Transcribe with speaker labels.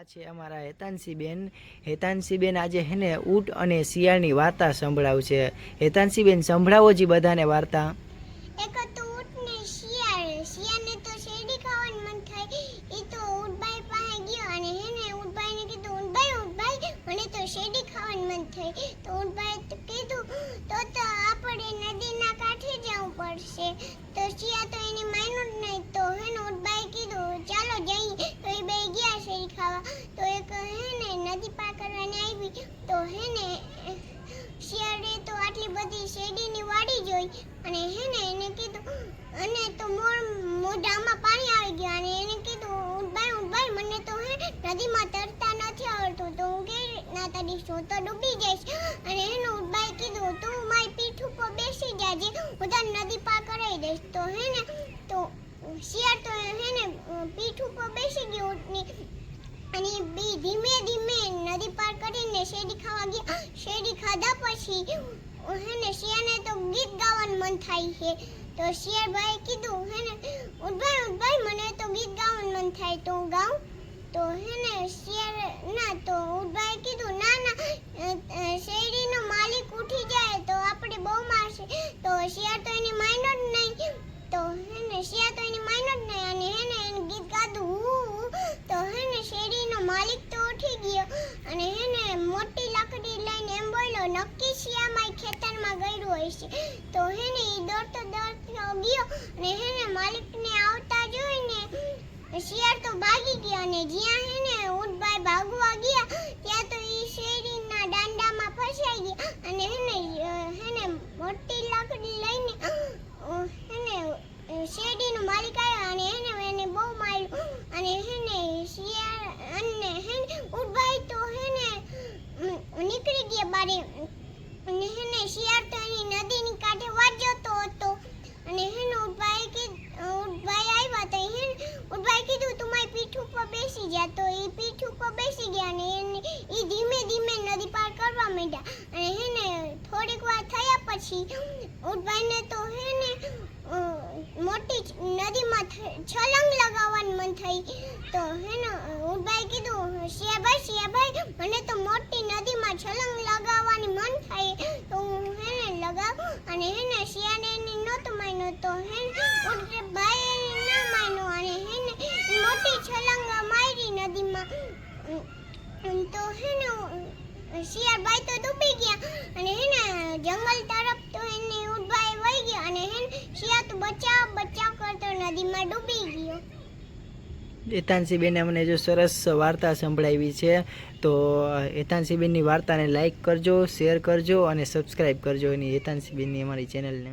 Speaker 1: આ છે અમારા હેતાનસીબેન. હેતાનસીબેન આજે હે ને ઊંટ અને શિયાળની વાર્તા સંભળાવશે. હેતાનસીબેન, સંભળાવો જી બધાને વાર્તા.
Speaker 2: એક તો ઊંટને શિયાળ. શિયાળને તો શેરડી ખાવાનું મન થાય. એ તો ઊંટબાઈ પાસે ગયો અને હેને ને કીધું, ઊંટબાઈ ઊંટબાઈ. મને તો શેરડી ખાવાનું મન થાય. તો ઊંટબાઈ કીધું, તો તો આપણે નદીના કાંઠે જવું પડશે. તો શિયા તો તો હેને શિયાળે તો આટલી બધી શેરડીની વાડી જોઈ અને હેને એને કીધું, અને તો મોર મોઢામાં પાણી આવી ગયું. અને એને કીધું ઉડબાઈ ઉડબાઈ મને તો હે નદીમાં તરતા નથી આવડતું. તો હું કે ના તરીશ હું તો ડૂબી જઈશ. અને એનું ઉડબાઈ કીધું, તું મારી પીઠ ઉપર બેસી જાજે, હું તને નદી પાર કરાવી દઈશ. તો હે ને, તો શિયાળ તો હે ને, પીઠ ઉપર બેસી ગયું ઊંટની અને બી ધીમે ધીમે નદી પાર કરીને શેરડી ખાવા ગયા. શેરડી ખાધા પછી હે ને શિયાળને તો ગીત ગાવાનું મન થાય છે. તો શિયાળભાઈ કીધું હે ને ઉઠભાઈ ઉઠભાઈ મને તો ગીત ગાવાનું મન થાય તો હું ગાઉં તો હે ને શિયાળ ના તો ઉઠભાઈ કીધું ના ના અ, અ, શેરડીનો માલિક ઉઠી જાય તો આપણે બહુ મારશે તો શિયાળ તો એની માયનો જ નહીં તો હે ને શિયાળ તો એની માયનો જ નહીં અને હે ને એને ગીત ગાતું હું તો હે ને શેરડીનો માલિક તો ઉઠી ગયો અને એને મોટી લાકડી લઈને એમ બોલ્યો, નક્કી શિયામાં ખેતરમાં ગયું હોય છે. તો હેને એ દોડતો દોડતો ગયો અને હેને માલિકને આવતા જોઈને શિયાળ તો ભાગી ગયા અને જ્યાં હે ને ઊંટભાઈ ભાગવા ગયા ત્યાં તો એ શેરડીના દાંડામાં ફસાઈ ગયા અને હે ને અ, હે ને મોટી લાકડી લઈને અ, હે ને અ, શેરડીનો માલિક આવ્યો અને હે ને એને બહુ માર્યું અને હે ને શિયાળ અને હે ને ઊંટભાઈ તો હે ને ઉમ, નીકળી ગયા બારે અને હે ને શિયાળ તો એની નદીની કાંઠે વાજતો હતો અને હે ને ઊંટભાઈ કે ઊંટભાઈ આવ્યા તો હે ને ઊંટભાઈ કીધું તું મારી પીઠ ઉપર બેસી જા તો એ પીઠ ઉપર બેસી ગયા અને એને એ ધીમે ધીમે નદી પાર કરવા માંડ્યા અને હે ને થોડીક વાર થયા પછી ઊંટભાઈને તો હે ને મોટી નદીમાં છલંગ લગાવવાનું મન થઈ તો હે ને ઊંટભાઈ કીધું શિયાભાઈ શિયાભાઈ મને તો મોટી નદીમાં છલંગ લગાવવાની મન થાય તો હું હે ને લગાવ અને હે ને શિયાને એને નહોતું માન્યું તો હે ને ઊંટભાઈ એને ના માન્યું અને હે ને, મોટી છલંગ મારી નદીમાં. તો હે ને શિયાળભાઈ તો ડૂબી ગયા અને હે ને, જંગલ તરફ બચાવ બચાવ કરતો નદીમાં ડૂબી ગયો.
Speaker 1: હેતાંશીબેને મને જો સરસ વાર્તા સંભળાવી છે, તો હેતાંશીબેનની વાર્તાને લાઈક કરજો, શેર કરજો અને સબસ્ક્રાઈબ કરજો એની હેતાંશીબેનની અમારી ચેનલને.